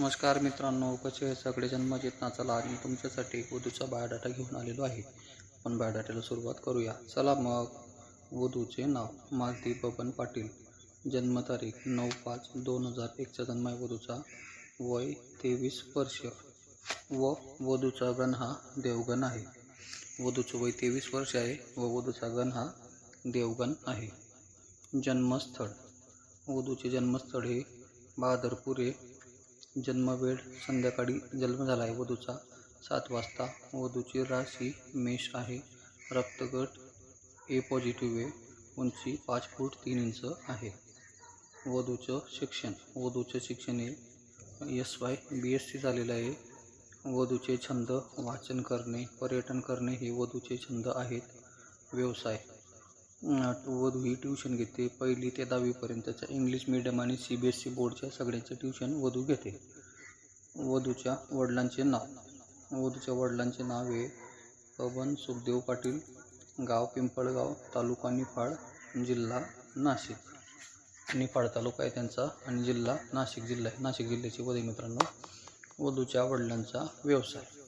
नमस्कार मित्रांनो कसे आहे सगळे? मजेत नाचाला आणि तुमच्यासाठी वधूचा बायोडाटा घेऊन आलेलो आहे. आपण बायोडाट्याला सुरुवात करूया. चला मग वधूचे नाव मालती बबन पाटील. जन्मतारीख नऊ पाच दोन हजार एकचा जन्म आहे वधूचा. वय तेवीस वर्ष. व वधूचा गण हा देवगण आहे. वधूचं वय तेवीस वर्ष आहे व वधूचा गण हा देवगण आहे. जन्मस्थळ. वधूचे जन्मस्थळ हे बहादरपूर हे जन्मवेळ संध्याकाळी जन्म झाला आहे. वधूचा सात वाजता. वधूची राशी मेष आहे. रक्तगट ए पॉझिटिव्ह आहे. उंची पाच फूट तीन इंच आहे. वधूचं शिक्षण. वधूचं शिक्षण हे S Y B S C झालेलं आहे. वधूचे छंद वाचन करणे पर्यटन करणे हे वधूचे छंद आहेत. व्यवसाय. वधू ही ट्युशन घेते. पहिली ते दहावीपर्यंतच्या इंग्लिश मिडियम आणि सी बी एस सी बोर्डच्या सगळ्यांचे ट्युशन वधू घेते. वधूच्या वडिलांचे नाव. वधूच्या वडिलांचे नाव आहे पवन सुखदेव पाटील गाव पिंपळगाव तालुका निफाड जिल्हा नाशिक. निफाड तालुका आहे त्यांचा आणि जिल्हा नाशिक जिल्हा आहे. नाशिक जिल्ह्याचे वधू मित्रांनो वधूच्या वडिलांचा व्यवसाय.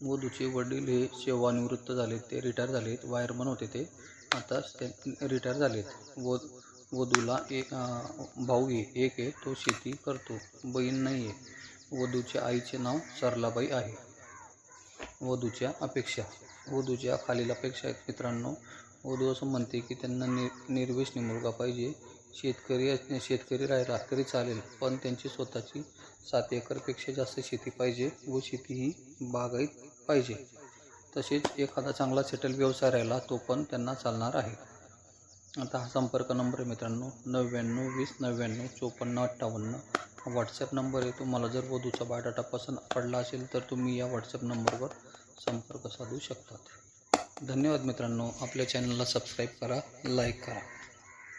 वधूचे वडील हे सेवानिवृत्त झालेत ते रिटायर झालेत वायरमन होते ते. आता ते रिटायर झालेत. व वधूला एक भाऊ आहे एक आहे तो शेती करतो बहीण नाही आहे. वधूच्या आईचे नाव सरलाबाई आहे. वधूच्या अपेक्षा वधूच्या खालील अपेक्षा आहेत मित्रांनो. वधू असं म्हणते की त्यांना नि निर्वेशनी मुलगा पाहिजे. शेतकरी शेतकरी राहिला तरी चालेल पण त्यांची स्वतःची सात एकरपेक्षा जास्त शेती पाहिजे व शेती ही बागायत पाहिजे. तसेच एखादा चांगला सेटल व्यवसाय राहिला तो पण त्यांना चालणार आहे. आता हा संपर्क नंबर आहे मित्रांनो नव्याण्णव वीस नव्याण्णव चोपन्न अठ्ठावन्न. हा व्हॉट्सॲप नंबर आहे तुम्हाला जर वधूचा बायोडाटा पसंत पडला असेल तर तुम्ही या व्हॉट्सॲप नंबरवर संपर्क साधू शकतात. धन्यवाद मित्रांनो आपल्या चॅनलला सबस्क्राईब करा लाईक करा.